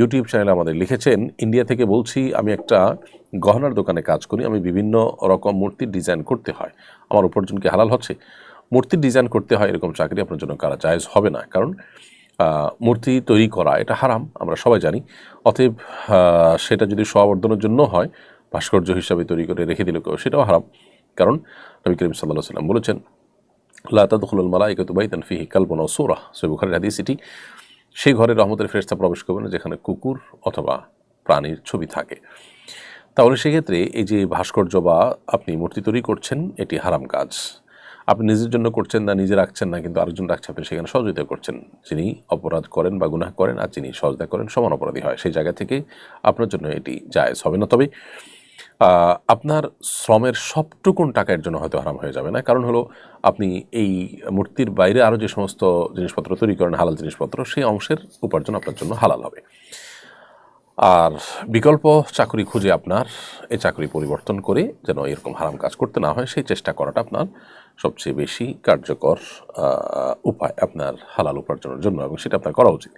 YouTube চ্যানেলে আমাদের লিখেছেন, ইন্ডিয়া থেকে বলছি আমি একটা গহনার দোকানে কাজ করি, আমি বিভিন্ন রকম মূর্তির ডিজাইন করতে হয়। আমার উপার্জন কি হালাল হচ্ছে? মূর্তির ডিজাইন করতে হয় এরকম চাকরি আপনার জন্য করা জায়েজ হবে না। কারণ মূর্তি তৈরি করা এটা হারাম, আমরা সবাই জানি। অতএব সেটা যদি সবর্ধনের জন্য হয়, ভাস্কর্য হিসাবে তৈরি করে রেখে দিল কেউ, সেটাও হারাম। কারণ, নবী করিম সাল্লাহ সাল্লাম বলেছেন, লা তাদখুলুল মালাইকাতু বাইতান ফিহি কালবুন আও সূরা। সহিহ বুখারীর হাদিস এটি। সেই ঘরে রহমতের ফেরেশতা প্রবেশ করবে না, যেখানে কুকুর অথবা প্রাণীর ছবি থাকে। তাহলে সেক্ষেত্রে এই যে ভাস্কর্য বা আপনি মূর্তি তৈরি করছেন, এটি হারাম কাজ। আপনি নিজের জন্য করছেন না, নিজে রাখছেন না, কিন্তু আরেকজন রাখছে, আপনি সেখানে সহযোগিতা করছেন। যিনি অপরাধ করেন বা গুনাহ করেন আর যিনি সহযোগিতা করেন, সমান অপরাধী হয়। সেই জায়গা থেকে আপনার জন্য এটি জায়েজ হবে না। তবে আপনার শ্রমের সবটুকুন টাকার জন্য হয়তো হারাম হয়ে যাবে না। কারণ হলো, আপনি এই মূর্তির বাইরে আরও যে সমস্ত জিনিসপত্র তৈরি করেন, হালাল জিনিসপত্র, সেই অংশের উপার্জন আপনার জন্য হালাল হবে। আর বিকল্প চাকরি খুঁজে আপনার এই চাকরি পরিবর্তন করে যেন এরকম হারাম কাজ করতে না হয়, সেই চেষ্টা করাটা আপনার সবচেয়ে বেশি কার্যকর উপায় আপনার হালাল উপার্জনের জন্য এবং সেটা আপনার করা উচিত।